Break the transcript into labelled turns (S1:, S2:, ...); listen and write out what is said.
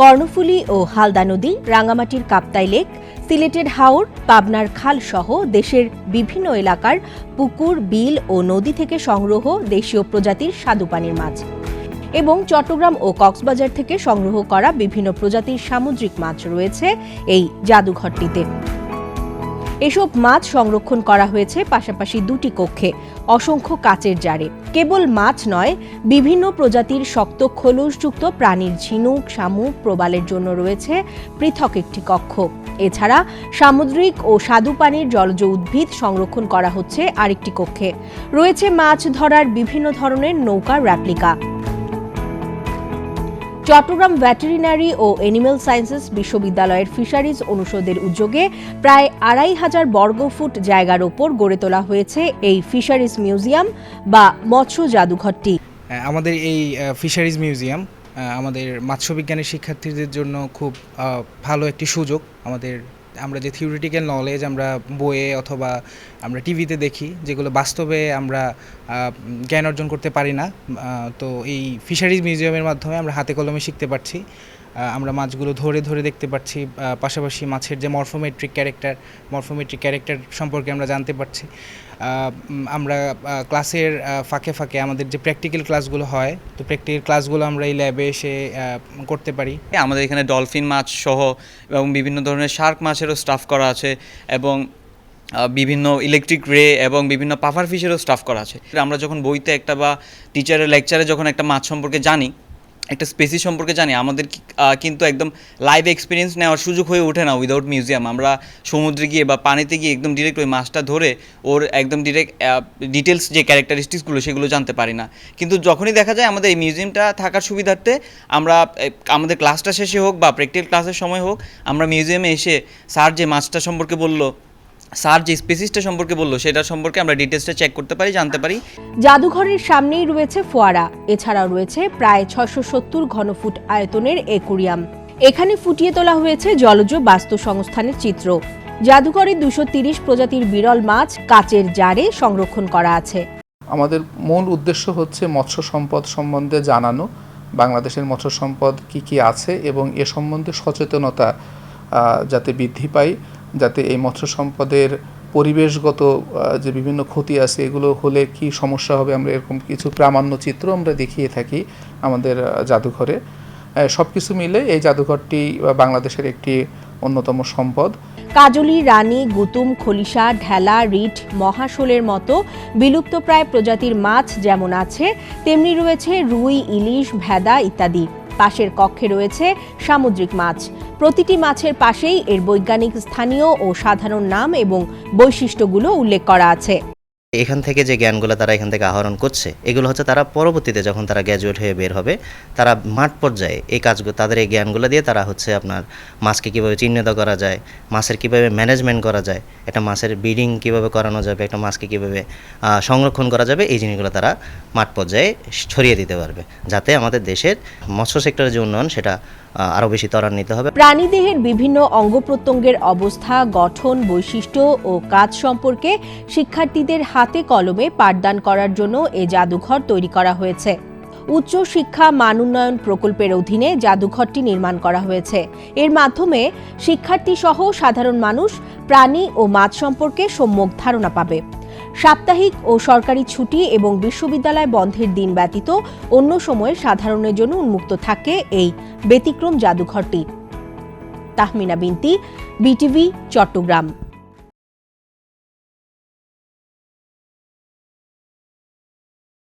S1: কর্ণফুলী ও হালদা নদী রাঙামাটির কাপ্তাই লেক, সিলেটের হাওর, পাবনার খাল সহ দেশের বিভিন্ন এলাকার পুকুর, বিল ও নদী থেকে সংগ্রহ দেশীয় প্রজাতির স্বাদুপানির মাছ এবং চট্টগ্রাম ও কক্সবাজার থেকে সংগ্রহ করা বিভিন্ন প্রজাতির সামুদ্রিক মাছ রয়েছে এই জাদুঘরটিতে। এসব মাছ সংরক্ষণ করা হয়েছে পাশাপাশি দুটি কক্ষে। অসংখ্য কাচের জারে। কেবল মাছ নয়, বিভিন্ন প্রজাতির শক্ত খোলসযুক্ত প্রাণীর ঝিনুক, শামুক প্রবালের জন্য রয়েছে পৃথক একটি কক্ষ। এছাড়া সামুদ্রিক ও স্বাদু পানির জলজ উদ্ভিদ সংরক্ষণ করা হচ্ছে আরেকটি কক্ষে। রয়েছে মাছ ধরার বিভিন্ন ধরনের নৌকার র্যাপ্লিকা চট্টগ্রাম ভেটেরিনারি ও এনিম্যাল সায়েন্সেস বিশ্ববিদ্যালয়ের ফিশারিজ অনুষদের উদ্যোগে প্রায় আড়াই হাজার বর্গফুট জায়গার ওপর গড়ে তোলা হয়েছে এই ফিশারিজ মিউজিয়াম বা মৎস্য জাদুঘরটি।
S2: আমাদের এই ফিশারিজ মিউজিয়াম আমাদের মৎস্যবিজ্ঞানের শিক্ষার্থীদের জন্য খুব ভালো একটি সুযোগ আমাদের আমরা যে থিওরিটিক্যাল নলেজ আমরা বইয়ে অথবা আমরা টিভিতে দেখি, যেগুলো বাস্তবে আমরা জ্ঞান অর্জন করতে পারি না তো এই ফিশারিজ মিউজিয়ামের মাধ্যমে আমরা হাতে কলমে শিখতে পারছি। আমরা মাছগুলো ধরে ধরে দেখতে পাচ্ছি পাশাপাশি মাছের যে মরফোমেট্রিক ক্যারেক্টার মরফোমেট্রিক ক্যারেক্টার সম্পর্কে আমরা জানতে পারছি। আমরা ক্লাসের ফাঁকে ফাঁকে আমাদের যে প্র্যাকটিক্যাল ক্লাসগুলো হয়, তো প্র্যাকটিক্যাল ক্লাসগুলো আমরা এই ল্যাবে এসে করতে পারি।
S3: আমাদের এখানে ডলফিন মাছ সহ এবং বিভিন্ন ধরনের শার্ক মাছেরও স্টাফ করা আছে এবং বিভিন্ন ইলেকট্রিক রে এবং বিভিন্ন পাফার ফিশেরও স্টাফ করা আছে। আমরা যখন বইতে একটা বা টিচারের লেকচারে যখন একটা মাছ সম্পর্কে জানি একটা স্পেসি সম্পর্কে জানি, আমাদের কিন্তু একদম লাইভ এক্সপিরিয়েন্স নেওয়ার সুযোগ হয়ে ওঠে না উইদাউট মিউজিয়াম আমরা সমুদ্রে গিয়ে বা পানিতে গিয়ে একদম ডিরেক্ট ওই মাছটা ধরে ওর একদম ডিরেক্ট ডিটেলস যে ক্যারেক্টারিস্টিক্সগুলো সেগুলো জানতে পারি না। কিন্তু যখনই দেখা যায় আমাদের এই মিউজিয়ামটা থাকার সুবিধার্থে আমরা আমাদের ক্লাসটা শেষে হোক বা প্র্যাকটিক্যাল ক্লাসের সময় হোক, আমরা মিউজিয়ামে এসে স্যার যে মাছটা সম্পর্কে বলল স্যার যে স্পেসিসটা সম্পর্কে বলল সেটা সম্পর্কে আমরা ডিটেলসটা চেক করতে পারি জানতে পারি।
S1: জাদুঘরের সামনেই রয়েছে ফোয়ারা। এছাড়াও রয়েছে প্রায় ছশো সত্তর ঘনফুট আয়তনের একুরিয়াম। এখানে ফুটিয়ে তোলা হয়েছে জলজ বাস্তু সংস্থানের চিত্র। জাদুঘরে দুশো তিরিশ প্রজাতির বিরল মাছ কাচের জারে সংরক্ষণ করা আছে।
S4: আমাদের মূল উদ্দেশ্য হচ্ছে মৎস্য সম্পদ সম্বন্ধে জানানো বাংলাদেশের মৎস্য সম্পদ কি কি আছে এবং এ সম্বন্ধে সচেতনতা যাতে বৃদ্ধি পায়। যাতে এই মৎস্য সম্পদের পরিবেশগত যে বিভিন্ন ক্ষতি আছে, এগুলো হলে কি সমস্যা হবে, আমরা এরকম কিছু প্রামাণ্য চিত্র আমরা দেখিয়ে থাকি আমাদের জাদুঘরে। সব কিছু মিলে এই জাদুঘরটি বাংলাদেশের একটি অন্যতম সম্পদ।
S1: কাজলি, রানী, গুতুম, খলিশা, ঢেলা রিট মহাশোলের মতো বিলুপ্তপ্রায় প্রজাতির মাছ যেমন আছে, তেমনি রয়েছে রুই, ইলিশ, ভেদা ইত্যাদি। পাশের কক্ষে রয়েছে সামুদ্রিক মাছ। প্রতিটি মাছের পাশেই এর বৈজ্ঞানিক স্থানীয় ও সাধারণ নাম এবং বৈশিষ্ট্যগুলো উল্লেখ করা আছে।
S5: এখান থেকে যে জ্ঞানগুলো তারা এখান থেকে আহরণ করছে, এগুলো হচ্ছে তারা পরবর্তীতে যখন তারা গ্র্যাজুয়েট হয়ে বের হবে, তারা মাঠ পর্যায়ে এই কাজগুলো তাদের এই জ্ঞানগুলো দিয়ে তারা হচ্ছে আপনার মাছকে কীভাবে চিহ্নিত করা যায়, মাছের কীভাবে ম্যানেজমেন্ট করা যায়, একটা মাছের ব্রিডিং কীভাবে করানো যাবে, একটা মাছকে কীভাবে সংরক্ষণ করা যাবে, এই জিনিসগুলো তারা মাঠ পর্যায়ে ছড়িয়ে দিতে পারবে, যাতে আমাদের দেশের মৎস্য সেক্টরের যে উন্নয়ন সেটা আরও বেশি ত্বরান্বিত হবে।
S1: প্রাণীদেহের বিভিন্ন অঙ্গ প্রত্যঙ্গের অবস্থা, গঠন, বৈশিষ্ট্য ও কাজ সম্পর্কে শিক্ষার্থীদের হাতে কলমে পাঠদান করার জন্য এ জাদুঘর তৈরি করা হয়েছে। উচ্চ শিক্ষা মান উন্নয়ন প্রকল্পের অধীনে জাদুঘরটি নির্মাণ করা হয়েছে। এর মাধ্যমে শিক্ষার্থী সহ সাধারণ মানুষ প্রাণী ও মাছ সম্পর্কে সম্যক ধারণা পাবে। সাপ্তাহিক ও সরকারি ছুটি এবং বিশ্ববিদ্যালয় বন্ধের দিন ব্যতীত অন্য সময়ে সাধারণের জন্য উন্মুক্ত থাকে এই ব্যতিক্রম জাদুঘরটি। তাহমিনা বিনতি, বিটিভি, চট্টগ্রাম।